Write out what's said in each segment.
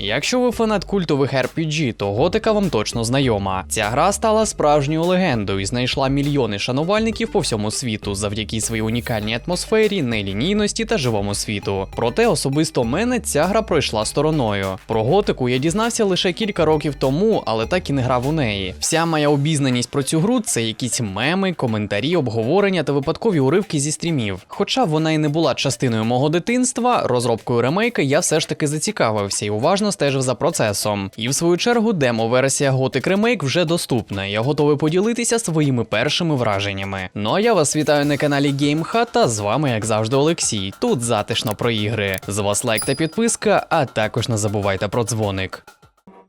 Якщо ви фанат культових RPG, то готика вам точно знайома. Ця гра стала справжньою легендою і знайшла мільйони шанувальників по всьому світу завдяки своїй унікальній атмосфері, нелінійності та живому світу. Проте особисто мене ця гра пройшла стороною. Про готику я дізнався лише кілька років тому, але так і не грав у неї. Вся моя обізнаність про цю гру це якісь меми, коментарі, обговорення та випадкові уривки зі стрімів. Хоча вона і не була частиною мого дитинства, розробкою ремейка я все ж таки зацікавився і уважно стежив за процесом. І в свою чергу демо-версія Gothic Remake вже доступна. Я готовий поділитися своїми першими враженнями. Ну а я вас вітаю на каналі GameHut, та з вами, як завжди, Олексій. Тут затишно про ігри. З вас лайк та підписка, а також не забувайте про дзвоник.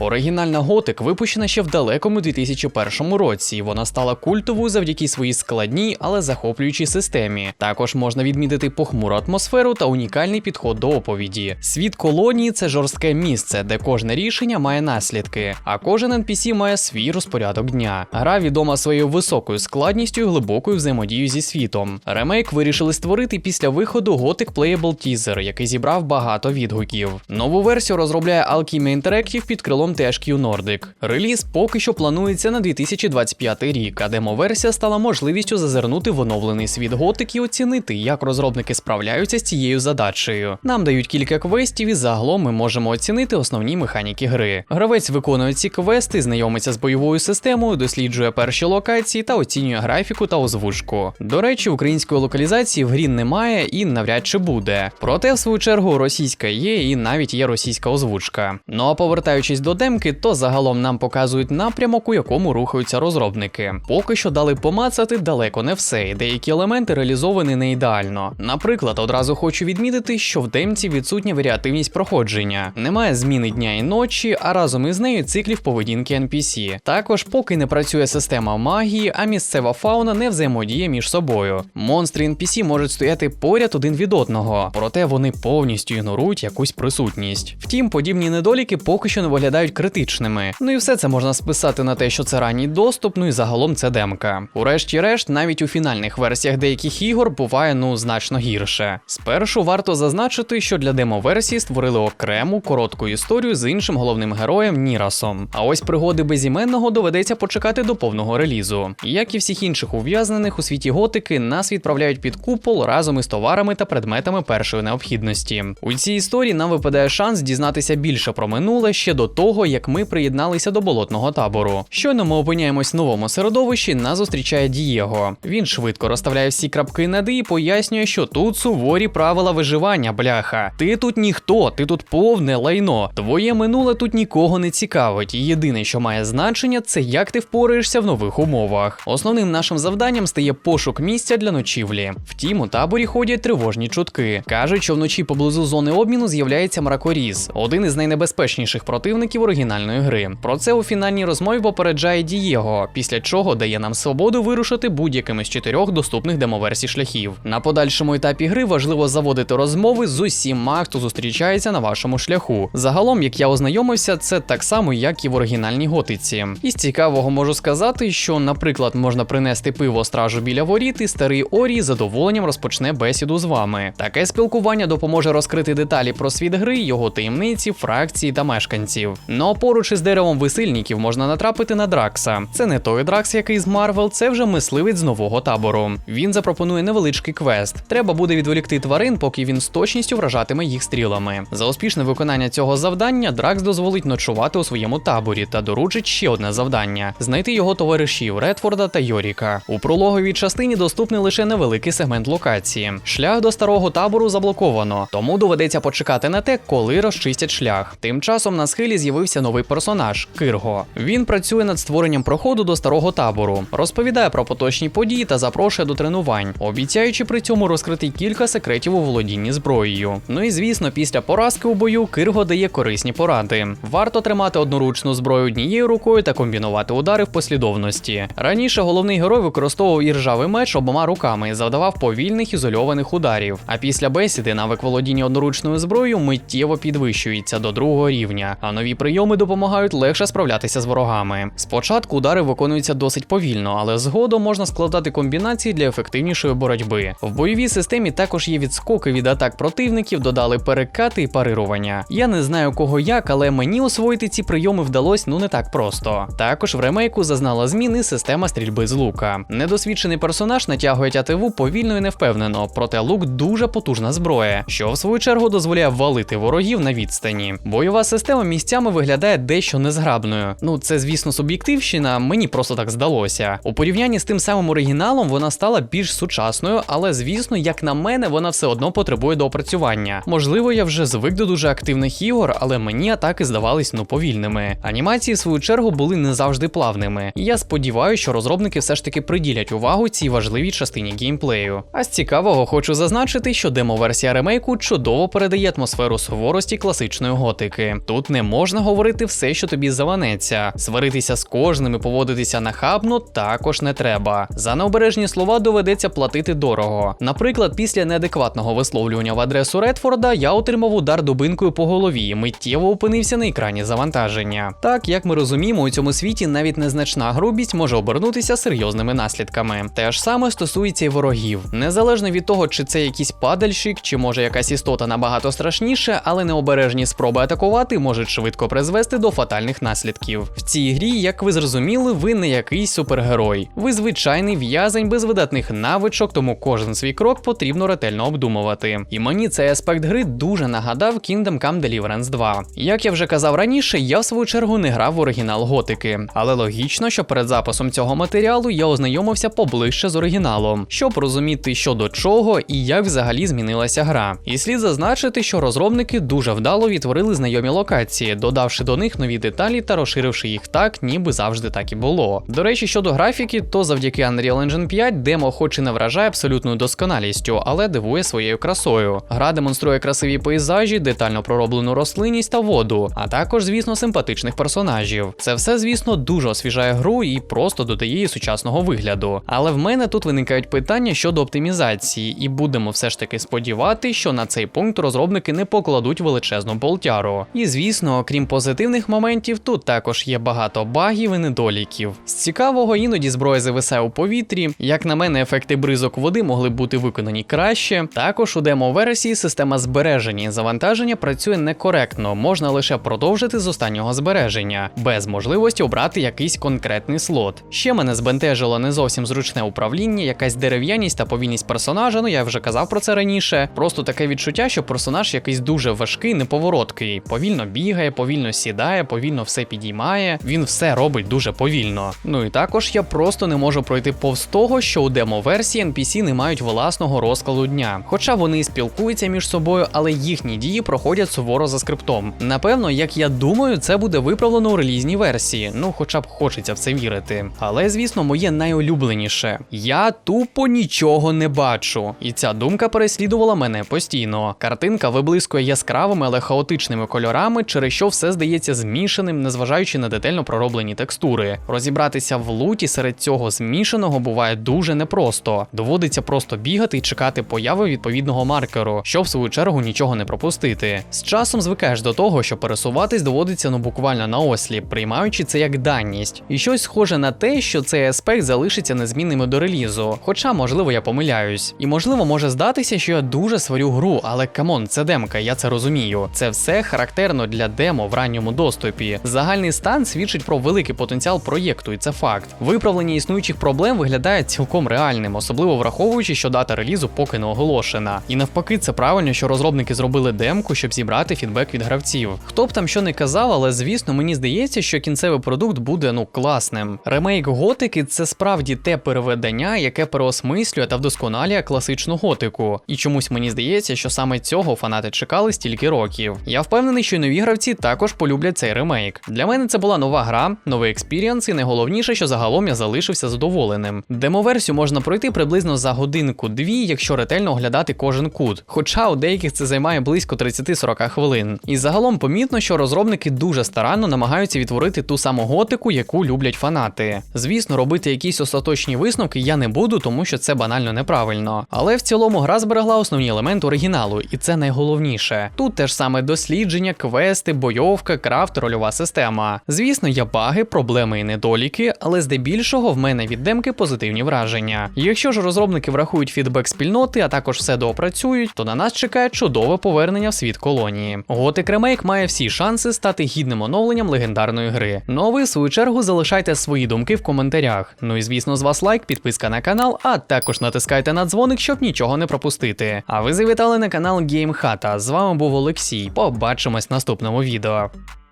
Оригінальна Готик випущена ще в далекому 2001 році, вона стала культовою завдяки своїй складній, але захоплюючій системі. Також можна відмітити похмуру атмосферу та унікальний підход до оповіді. Світ колонії це жорстке місце, де кожне рішення має наслідки, а кожен NPC має свій розпорядок дня. Гра відома своєю високою складністю і глибокою взаємодією зі світом. Ремейк вирішили створити після виходу Gothic Playable Teaser, який зібрав багато відгуків. Нову версію розробляє Alchemy Interactive під крилом THQ Nordic. Реліз поки що планується на 2025 рік, а демо-версія стала можливістю зазирнути в оновлений світ Готик і оцінити, як розробники справляються з цією задачею. Нам дають кілька квестів, і загалом ми можемо оцінити основні механіки гри. Гравець виконує ці квести, знайомиться з бойовою системою, досліджує перші локації та оцінює графіку та озвучку. До речі, української локалізації в грі немає і навряд чи буде. Проте, в свою чергу, російська є і навіть є російська озвучка. Ну а повертаючись до демки, то загалом нам показують напрямок, у якому рухаються розробники. Поки що дали помацати далеко не все, і деякі елементи реалізовані не ідеально. Наприклад, одразу хочу відмітити, що в демці відсутня варіативність проходження, немає зміни дня і ночі, а разом із нею циклів поведінки NPC. Також поки не працює система магії, а місцева фауна не взаємодіє між собою. Монстри NPC можуть стояти поряд один від одного, проте вони повністю ігнорують якусь присутність. Втім, подібні недоліки поки що не виглядають критичними. Ну і все це можна списати на те, що це ранній доступ, ну і загалом це демка. Урешті-решт, навіть у фінальних версіях деяких ігор буває ну значно гірше. Спершу варто зазначити, що для демо-версії створили окрему коротку історію з іншим головним героєм Нірасом. А ось пригоди безіменного доведеться почекати до повного релізу. Як і всіх інших ув'язнених у світі готики, нас відправляють під купол разом із товарами та предметами першої необхідності. У цій історії нам випадає шанс дізнатися більше про минуле ще до того, як ми приєдналися до болотного табору. Щойно ми опиняємось в новому середовищі, нас зустрічає Дієго. Він швидко розставляє всі крапки над «і» пояснює, що тут суворі правила виживання, бляха. Ти тут ніхто, ти тут повне лайно. Твоє минуле тут нікого не цікавить. Єдине, що має значення, це як ти впораєшся в нових умовах. Основним нашим завданням стає пошук місця для ночівлі. Втім, у таборі ходять тривожні чутки. Кажуть, що вночі поблизу зони обміну з'являється мракоріз, один із найнебезпечніших противників оригінальної гри. Про це у фінальній розмові попереджає Дієго, після чого дає нам свободу вирушити будь-яким з чотирьох доступних демоверсій шляхів. На подальшому етапі гри важливо заводити розмови з усіма, хто зустрічається на вашому шляху. Загалом, як я ознайомився, це так само, як і в оригінальній готиці. Із цікавого можу сказати, що, наприклад, можна принести пиво стражу біля воріт, і старий Орій з задоволенням розпочне бесіду з вами. Таке спілкування допоможе розкрити деталі про світ гри, його таємниці, фракції та мешканців. Ну а поруч із деревом висильників можна натрапити на Дракса. Це не той Дракс, який з Марвел, це вже мисливець з нового табору. Він запропонує невеличкий квест. Треба буде відволікти тварин, поки він з точністю вражатиме їх стрілами. За успішне виконання цього завдання Дракс дозволить ночувати у своєму таборі та доручить ще одне завдання знайти його товаришів Редфорда та Йоріка. У прологовій частині доступний лише невеликий сегмент локації. Шлях до старого табору заблоковано, тому доведеться почекати на те, коли розчистять шлях. Тим часом на схилі з'явився новий персонаж Кирго. Він працює над створенням проходу до старого табору, розповідає про поточні події та запрошує до тренувань, обіцяючи при цьому розкрити кілька секретів у володінні зброєю. Ну і звісно, після поразки у бою Кирго дає корисні поради. Варто тримати одноручну зброю однією рукою та комбінувати удари в послідовності. Раніше головний герой використовував іржавий меч обома руками завдавав повільних ізольованих ударів. А після бесіди навик володіння одноручною зброєю миттєво підвищується до другого рівня, а нові прийоми прийоми допомагають легше справлятися з ворогами. Спочатку удари виконуються досить повільно, але згодом можна складати комбінації для ефективнішої боротьби. В бойовій системі також є відскоки від атак противників, додали перекати і парирування. Я не знаю кого як, але мені освоїти ці прийоми вдалося ну не так просто. Також в ремейку зазнала зміни система стрільби з лука. Недосвідчений персонаж натягує тятиву повільно і невпевнено, проте лук дуже потужна зброя, що в свою чергу дозволяє валити ворогів на відстані. Бойова система місцями виглядає дещо незграбною. Ну це звісно суб'єктивщина, мені просто так здалося. У порівнянні з тим самим оригіналом вона стала більш сучасною, але звісно, як на мене, вона все одно потребує доопрацювання. Можливо, я вже звик до дуже активних ігор, але мені атаки здавались ну повільними. Анімації, в свою чергу, були не завжди плавними. І я сподіваюся, що розробники все ж таки приділять увагу цій важливій частині геймплею. А з цікавого хочу зазначити, що демо-версія ремейку чудово передає атмосферу суворості класичної готики. Тут не можна говорити все, що тобі заванеться. Сваритися з кожним і поводитися нахабно також не треба. За необережні слова доведеться платити дорого. Наприклад, після неадекватного висловлювання в адресу Редфорда я отримав удар дубинкою по голові і миттєво опинився на екрані завантаження. Так, як ми розуміємо, у цьому світі навіть незначна грубість може обернутися серйозними наслідками. Те ж саме стосується і ворогів. Незалежно від того, чи це якийсь падальщик, чи може якась істота набагато страшніше, але необережні спроби атакувати можуть швидко призвести до фатальних наслідків. В цій грі, як ви зрозуміли, ви не якийсь супергерой. Ви звичайний в'язень без видатних навичок, тому кожен свій крок потрібно ретельно обдумувати. І мені цей аспект гри дуже нагадав Kingdom Come Deliverance 2. Як я вже казав раніше, я в свою чергу не грав в оригінал готики, але логічно, що перед записом цього матеріалу я ознайомився поближче з оригіналом, щоб розуміти, що до чого і як взагалі змінилася гра. І слід зазначити, що розробники дуже вдало відтворили знайомі локації, додавши до них нові деталі та розширивши їх так, ніби завжди так і було. До речі, щодо графіки, то завдяки Unreal Engine 5 демо хоч і не вражає абсолютною досконалістю, але дивує своєю красою. Гра демонструє красиві пейзажі, детально пророблену рослинність та воду, а також, звісно, симпатичних персонажів. Це все, звісно, дуже освіжає гру і просто додає її сучасного вигляду. Але в мене тут виникають питання щодо оптимізації, і будемо все ж таки сподівати, що на цей пункт розробники не покладуть величезну болтяру. І звісно, окрім позитивних моментів, тут також є багато багів і недоліків. З цікавого іноді зброя зависає у повітрі. Як на мене, ефекти бризок води могли б бути виконані краще. Також у демо-версії система збереження і завантаження працює некоректно, можна лише продовжити з останнього збереження, без можливості обрати якийсь конкретний слот. Ще мене збентежило не зовсім зручне управління, якась дерев'яність та повільність персонажа. Ну я вже казав про це раніше. Просто таке відчуття, що персонаж якийсь дуже важкий, неповороткий. Повільно бігає, повільно сідає, повільно все підіймає. Він все робить дуже повільно. Ну і також я просто не можу пройти повз того, що у демо-версії NPC не мають власного розкладу дня. Хоча вони і спілкуються між собою, але їхні дії проходять суворо за скриптом. Напевно, як я думаю, це буде виправлено у релізній версії. Ну, хоча б хочеться в це вірити. Але звісно, моє найулюбленіше. Я тупо нічого не бачу. І ця думка переслідувала мене постійно. Картинка виблискує яскравими, але хаотичними кольорами, через що все здається змішаним, незважаючи на детально пророблені текстури. Розібратися в луті серед цього змішаного буває дуже непросто. Доводиться просто бігати і чекати появи відповідного маркеру, щоб в свою чергу нічого не пропустити. З часом звикаєш до того, що пересуватись доводиться ну буквально на осліп, приймаючи це як даність. І щось схоже на те, що цей аспект залишиться незмінним до релізу. Хоча, можливо, я помиляюсь. І можливо, може здатися, що я дуже сварю гру, але камон, це демка, я це розумію. Це все характерно для демо в ранньому доступі. Загальний стан свідчить про великий потенціал проєкту, і це факт. Виправлення існуючих проблем виглядає цілком реальним, особливо враховуючи, що дата релізу поки не оголошена. І навпаки, це правильно, що розробники зробили демку, щоб зібрати фідбек від гравців. Хто б там що не казав, але звісно, мені здається, що кінцевий продукт буде ну класним. Ремейк готики це справді те переведення, яке переосмислює та вдосконалює класичну готику. І чомусь мені здається, що саме цього фанати чекали стільки років. Я впевнений, що нові гравці також полюблять цей ремейк. Для мене це була нова гра, новий експіріанс, і найголовніше, що загалом я залишився задоволеним. Демоверсію можна пройти приблизно за годинку-дві, якщо ретельно оглядати кожен кут. Хоча у деяких це займає близько 30-40 хвилин. І загалом помітно, що розробники дуже старанно намагаються відтворити ту саму готику, яку люблять фанати. Звісно, робити якісь остаточні висновки я не буду, тому що це банально неправильно. Але в цілому гра зберегла основні елементи оригіналу, і це найголовніше. Тут теж саме дослідження, квести, бойовки. Боєголовка, крафт, рольова система. Звісно, є баги, проблеми і недоліки, але здебільшого в мене від демки позитивні враження. Якщо ж розробники врахують фідбек спільноти, а також все доопрацюють, то на нас чекає чудове повернення в світ колонії. Готик ремейк має всі шанси стати гідним оновленням легендарної гри. Ну а ви, в свою чергу, залишайте свої думки в коментарях. Ну і звісно, з вас лайк, підписка на канал, а також натискайте на дзвоник, щоб нічого не пропустити. А ви завітали на канал GameHata. З вами був Олексій. Побачимось в наступному відео. Па-па.